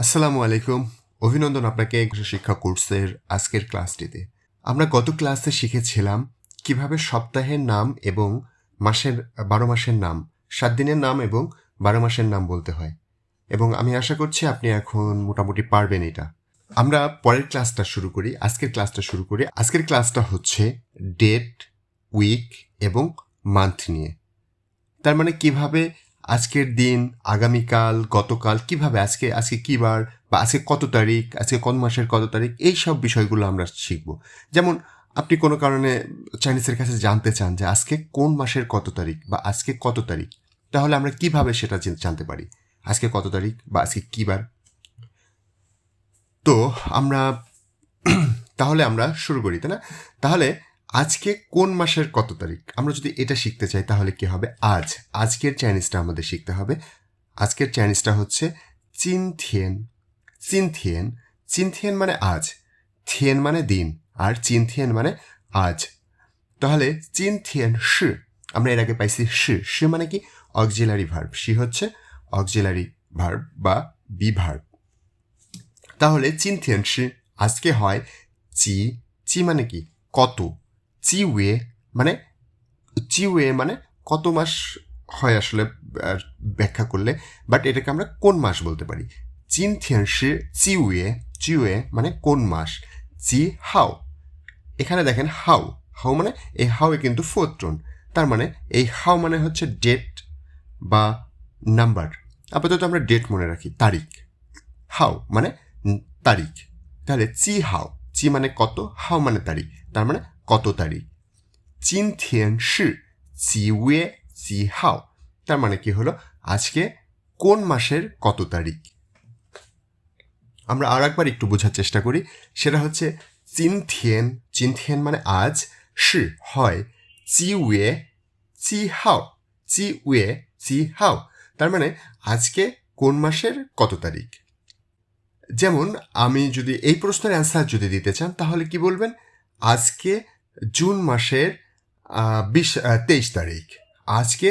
আসসালামু আলাইকুম। অভিনন্দন আপনাকে শিক্ষা কোর্সের আজকের ক্লাসটিতে। আমরা গত ক্লাসে শিখেছিলাম কীভাবে সপ্তাহের নাম এবং মাসের, বারো মাসের নাম, সাত দিনের নাম এবং বারো মাসের নাম বলতে হয়। এবং আমি আশা করছি আপনি এখন মোটামুটি পারবেন এটা। আমরা পরের ক্লাসটা শুরু করি, আজকের ক্লাসটা শুরু করি। আজকের ক্লাসটা হচ্ছে ডেট, উইক এবং মান্থ নিয়ে। তার মানে কীভাবে আজকের দিন, আগামীকাল, গতকাল, কীভাবে আজকে আজকে কি বার, বা আজকে কত তারিখ, আজকে কোন মাসের কত তারিখ, এই সব বিষয়গুলো আমরা শিখব। যেমন, আপনি কোনো কারণে চাইনিজের কাছে জানতে চান যে আজকে কোন মাসের কত তারিখ বা আজকে কত তারিখ, তাহলে আমরা কীভাবে সেটা জানতে পারি। আজকে কত তারিখ বা আজকে কি বার? তো আমরা, তাহলে আমরা শুরু করি, তাই না? তাহলে আজকে কোন মাসের কত তারিখ? আমরা যদি এটা শিখতে চাই, তাহলে কি হবে? আজ। আজকের চাইনিজটা আমাদের শিখতে হবে। আজকের চাইনিজটা হচ্ছে চিনথিয়েন চিনথিয়েন চিনথিয়েন মানে আজ। থিয়েন মানে দিন। আর চিনথিয়েন মানে আজ। তাহলে চিনথিয়েন শি আমরা এর আগে পাইছি শি শি মানে কি? অক্সিলারি ভার্ব শি হচ্ছে অক্সিলারি ভার্ব বা বি ভার্ব তাহলে চিনথিয়েন শি আজকে হয় চি চি মানে কি? কত। চি ওয়ে মানে চি ওয়ে মানে কত মাস হয় আসলে ব্যাখ্যা করলে? বাট এটাকে আমরা কোন মাস বলতে পারি? চিন থিয়ান শি চি ওয়ে চি মানে কোন মাস? চি হাও। এখানে দেখেন হাউ হাউ মানে এই এ কিন্তু ফোর্থ টোন তার মানে এই হাউ মানে হচ্ছে ডেট বা নাম্বার। আপাতত আমরা ডেট মনে রাখি, তারিখ। হাউ মানে তারিখ। তাহলে চি হাও। চি মানে কত? হাও মানে তারিখ। তার মানে কত তারিখ? চিন থিয়েন শি চি ওয়ে চি হাও তার মানে কি হলো? আজকে কোন মাসের কত তারিখ? আমরা আর একবার একটু বোঝার চেষ্টা করি। সেটা হচ্ছে চিন থিয়েন চিন থিয়েন মানে আজ, শি হয় চি ওয়ে চি হাও চি ওয়ে চি হাও তার মানে আজকে কোন মাসের কত তারিখ? যেমন আমি যদি এই প্রশ্নের অ্যান্সার যদি দিতে চান, তাহলে কি বলবেন? আজকে জুন মাসের বিশ তেইশ তারিখ। আজকে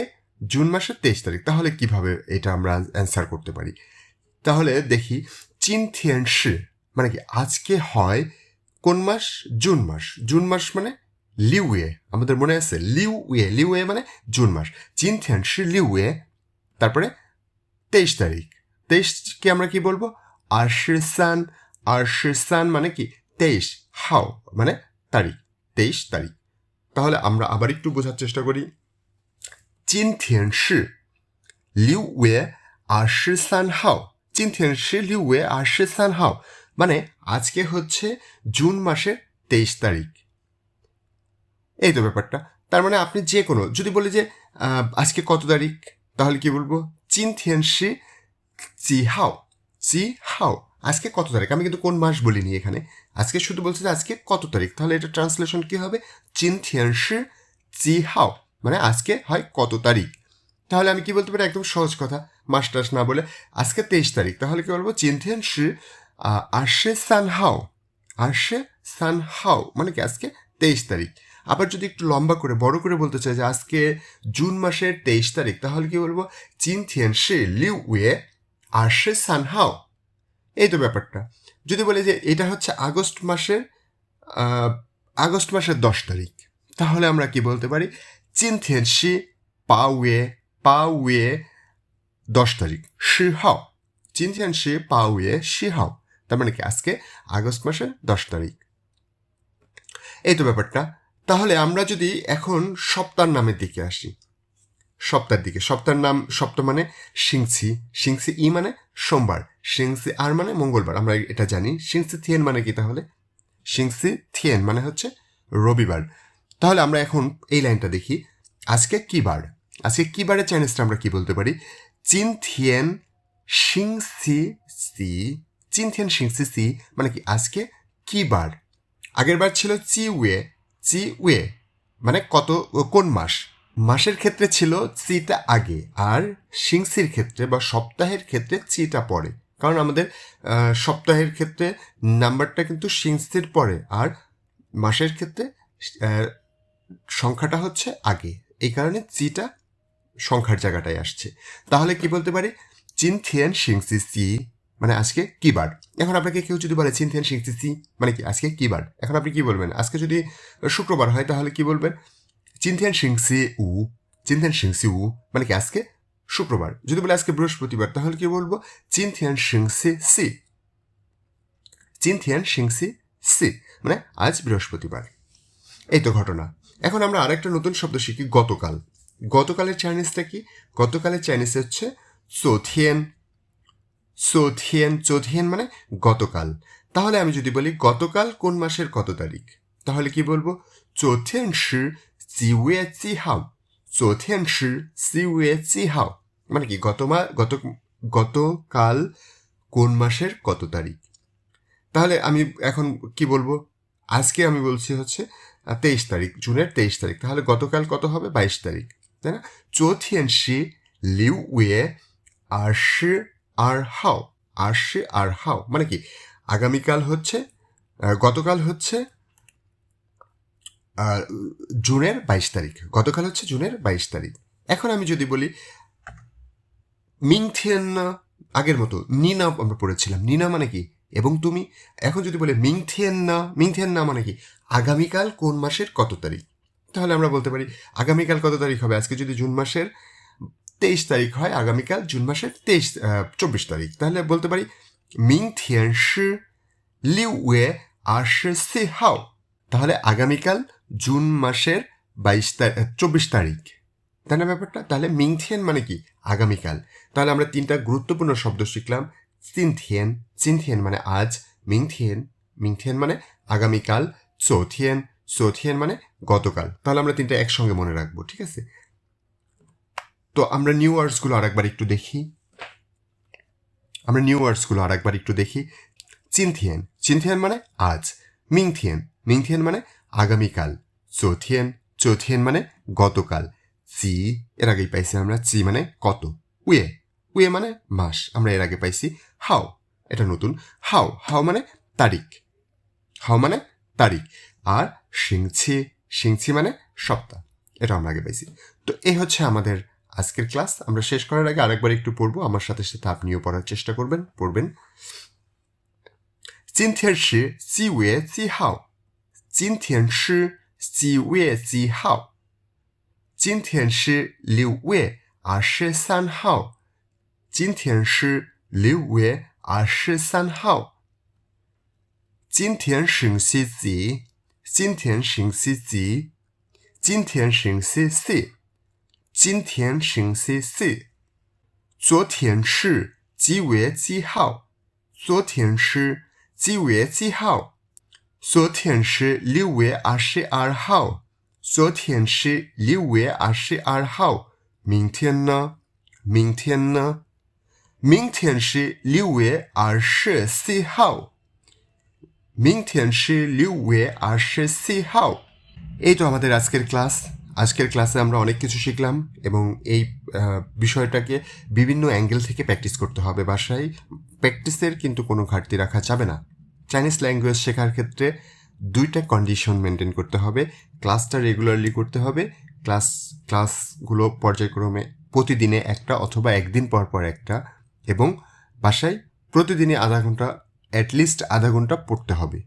জুন মাসের তেইশ তারিখ। তাহলে কীভাবে এটা আমরা অ্যান্সার করতে পারি? তাহলে দেখি, চিন থিয়েন শি মানে কি আজকে হয় কোন মাস? জুন মাস। জুন মাস মানে লিউয়ে আমাদের মনে আছে, লিউ ওয়ে লিউয়ে মানে জুন মাস। চিন থিয়েন শি লিউয়ে তারপরে তেইশ তারিখ। তেইশকে আমরা কি বলব? আশিসান আশিসান মানে কি? তেইশ। হাও মানে তারিখ। তেইশ তারিখ। তাহলে আমরা আবার একটু বোঝার চেষ্টা করি। চিন থিয়েন শি, লিউ ওয়ে আশিসান হাও। চিন থিয়েন শি, লিউ ওয়ে আশিসান হাও। মানে আজকে হচ্ছে জুন মাসের তেইশ তারিখ। এই তো ব্যাপারটা। তার মানে আপনি যে কোনো, যদি বলি যে আজকে কত তারিখ, তাহলে কি বলব? চিন থিয়েন শি, চি হাও। চি হাও। আজকে কত তারিখ? আমি কিন্তু কোন মাস বলিনি এখানে। আজকে শুধু বলছি যে আজকে কত তারিখ? তাহলে এটা ট্রান্সলেশন কি হবে? চিন থিয়ান শি, চি হাও। মানে আজকে হয় কত তারিখ? তাহলে আমি কি বলতে পারি? একদম সহজ কথা। মাস টাস না বলে আজকে তেইশ তারিখ। তাহলে কি বলব? চিন থিয়ান শি আশে সান হাও। আশে সান হাও। মানে কি আজকে তেইশ তারিখ? আবার যদি একটু লম্বা করে, বড় করে বলতে চাই যে আজকে জুন মাসের তেইশ তারিখ, তাহলে কি বলব? চিন থিয়ান শি, লিউ ওয়ে আশে সান হাও। এই তো ব্যাপারটা। যদি বলি যে এটা হচ্ছে আগস্ট মাসের আগস্ট মাসের দশ তারিখ, তাহলে আমরা কি বলতে পারি? চিনথিয়েন শি পা ওয়ে পা ওয়ে দশ তারিখ, শি হাও। চিনথিয়েন শি পা ওয়ে শি হাও। তার মানে কি? আজকে আগস্ট মাসের দশ তারিখ। এই তো ব্যাপারটা। তাহলে আমরা যদি এখন সপ্তাহের নামের দিকে আসি সপ্তাহের দিকে। সপ্তাহের নাম সপ্তাহ মানে সিংসি সিংসি ই মানে সোমবার। সিংসি আর মানে মঙ্গলবার। আমরা এটা জানি। সিংসি থিয়েন মানে কি তাহলে? সিংসি থিয়েন মানে হচ্ছে রবিবার। তাহলে আমরা এখন এই লাইনটা দেখি। আজকে কি বার? আজকে কি বারের চাইনিজটা আমরা কি বলতে পারি? চিন থিয়েন সিংসি সি চিন থিয়েন সিংসি সি মানে কি? আজকে কি বার? আগের বার ছিল চি ওয়ে চি ওয়ে মানে কত, কোন মাস? মাসের ক্ষেত্রে ছিল চিটা আগে আর সিংসির ক্ষেত্রে বা সপ্তাহের ক্ষেত্রে চিটা পরে। কারণ আমাদের সপ্তাহের ক্ষেত্রে নাম্বারটা কিন্তু সিংসির পরে আর মাসের ক্ষেত্রে সংখ্যাটা হচ্ছে আগে। এই কারণে চিটা সংখ্যার জায়গাটায় আসছে। তাহলে কি বলতে পারি? চিন থিয়েন সিংসি সি মানে আজকে কি বার? এখন আপনাকে কেউ যদি বলে চিনথেন সি মানে কি আজকে কি বার? এখন আপনি কি বলবেন? আজকে যদি শুক্রবার হয় তাহলে কি বলবেন? চিনথেন শিংসি উ চিনথেন শিংসি উ মানে কি আজকে? শুক্রবার। যদি বলে আজকে বৃহস্পতিবার, তাহলে কি বলব? চিনথিয়ান শিংসি সি চিনথিয়ান শিংসি সি মানে আজ বৃহস্পতিবার। এই তো ঘটনা। এখন আমরা আরেকটা নতুন শব্দ শিখি, গতকাল। গতকালের চাইনিজটা কি? গতকালের চাইনিজ হচ্ছে চোথিয়েন। চোথিয়েন চোথিয়েন মানে গতকাল। তাহলে আমি যদি বলি গতকাল কোন মাসের কত তারিখ? তাহলে কি বলব? চোথিয়েন শি জিওয়ে জি হাও চোথিয়েন শি জিওয়ে জি হাও মানে কি, গত মা, গত, গতকাল কোন মাসের কত তারিখ? তাহলে আমি এখন কি বলব? আজকে আমি বলছি হচ্ছে তেইশ তারিখ, জুনের তেইশ তারিখ। তাহলে গতকাল কত হবে? বাইশ তারিখ, তাই না? চৌথিয়েন শি লিউ উয়ে আর আর হাও আর শি আর হাও মানে কি, আগামীকাল হচ্ছে গতকাল হচ্ছে জুনের বাইশ তারিখ। গতকাল হচ্ছে জুনের বাইশ তারিখ। এখন আমি যদি বলি, মিংথিয়েন আগের মতো, নিনা আমরা পড়েছিলাম। নিনা মানে কি? এবং তুমি? এখন যদি বলে মিংথিয়েন না না মানে কি? আগামীকাল কোন মাসের কত তারিখ? তাহলে আমরা বলতে পারি, আগামীকাল কত তারিখ হবে? আজকে যদি জুন মাসের তেইশ তারিখ হয়, আগামীকাল জুন মাসের তেইশ চব্বিশ তারিখ। তাহলে বলতে পারি মিংথিয়েন শি লিউ ওয়ে আর সি হাও। তাহলে আগামীকাল জুন মাসের বাইশ তারিখ চব্বিশ তারিখ। তাই না ব্যাপারটা? তাহলে মিংথিয়েন মানে কি? আগামীকাল। তাহলে আমরা তিনটা গুরুত্বপূর্ণ শব্দ শিখলাম। চিনথিয়েন চিনথিয়েন মানে আজ। মিংথিয়েন। মিংথিয়েন মানে আগামীকাল। চৌথিয়েন চৌথিয়েন মানে গতকাল। তাহলে আমরা তিনটা একসঙ্গে মনে রাখব, ঠিক আছে? তো আমরা নিউ ওয়ার্ডসগুলো আরেকবার একটু দেখি। আমরা নিউ ওয়ার্ডসগুলো আরেকবার একটু দেখি। চিনথিয়েন চিনথিয়েন মানে আজ। মিংথিয়েন। মিংথিয়ান মানে আগামীকাল, চোথিয়েন চোথিয়েন মানে গতকাল, চি, এর আগেই পাইছি আমরা, চি মানে কত? উয়ে উয়ে মানে মাস, আমরা এর আগে পাইছি হাও, এটা নতুন, হাও হাও মানে তারিখ, হাও মানে তারিখ, আর সিংছি সিংছি মানে সপ্তাহ, এটা আমরা আগে পাইছি। তো এই হচ্ছে আমাদের আজকের ক্লাস, আমরা শেষ করার আগে আরেকবার একটু পড়ব, আমার সাথে সাথে আপনিও পড়ার চেষ্টা করবেন, পড়বেন। চিনথের সি সি ওয়ে সি হাও। 今天是几月几号？今天是六月二十三号。今天是六月二十三号。今天星期几？今天星期几？今天星期四。今天星期四。昨天是几月几号？昨天是几月几号？昨天是六月二十二号。昨天是六月二十二号。明天呢？明天呢？明天是六月二十四号。明天是六月二十四号。এই তো আমাদের আজকের ক্লাস আজকের ক্লাসে আমরা অনেক কিছু শিখলাম এবং এই আহ, বিষয়টাকে বিভিন্ন অ্যাঙ্গেল থেকে প্র্যাকটিস করতে হবে বাসায় প্র্যাকটিসের কিন্তু কোনো ঘাটতি রাখা যাবে না চাইনিজ ল্যাঙ্গুয়েজ শেখার ক্ষেত্রে দুইটা কন্ডিশন মেনটেন করতে হবে। ক্লাসটা রেগুলারলি করতে হবে। ক্লাস ক্লাসগুলো পর্যায়ক্রমে প্রতিদিনে একটা অথবা একদিন পর পর একটা এবং বাসায় প্রতিদিনই আধা ঘণ্টা অ্যাটলিস্ট আধা ঘণ্টা পড়তে হবে।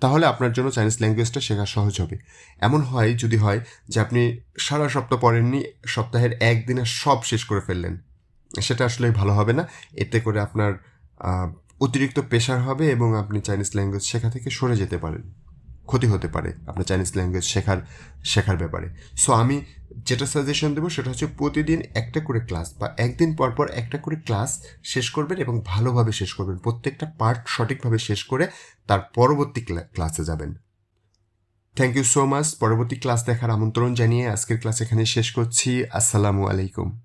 তাহলে আপনার জন্য চাইনিজ ল্যাঙ্গুয়েজটা শেখা সহজ হবে। এমন হয়, যদি হয় যে আপনি সারা সপ্তাহ পড়েননি, সপ্তাহের একদিনে সব শেষ করে ফেললেন। সেটা আসলে ভালো হবে না। এতে করে আপনার অতিরিক্ত প্রেশার হবে এবং আপনি চাইনিজ ল্যাঙ্গুয়েজ শেখা থেকে সরে যেতে পারেন। ক্ষতি হতে পারে আপনার চাইনিজ ল্যাঙ্গুয়েজ শেখার শেখার ব্যাপারে। সো আমি যেটা সাজেশন দেবো সেটা হচ্ছে প্রতিদিন একটা করে ক্লাস বা একদিন পর পর একটা করে ক্লাস শেষ করবেন এবং ভালোভাবে শেষ করবেন। প্রত্যেকটা পার্ট সঠিকভাবে শেষ করে তার পরবর্তী ক্লা- ক্লাসে যাবেন। থ্যাংক ইউ সো মাচ পরবর্তী ক্লাস দেখার আমন্ত্রণ জানিয়ে আজকের ক্লাস এখানে শেষ করছি। আসসালামু আলাইকুম।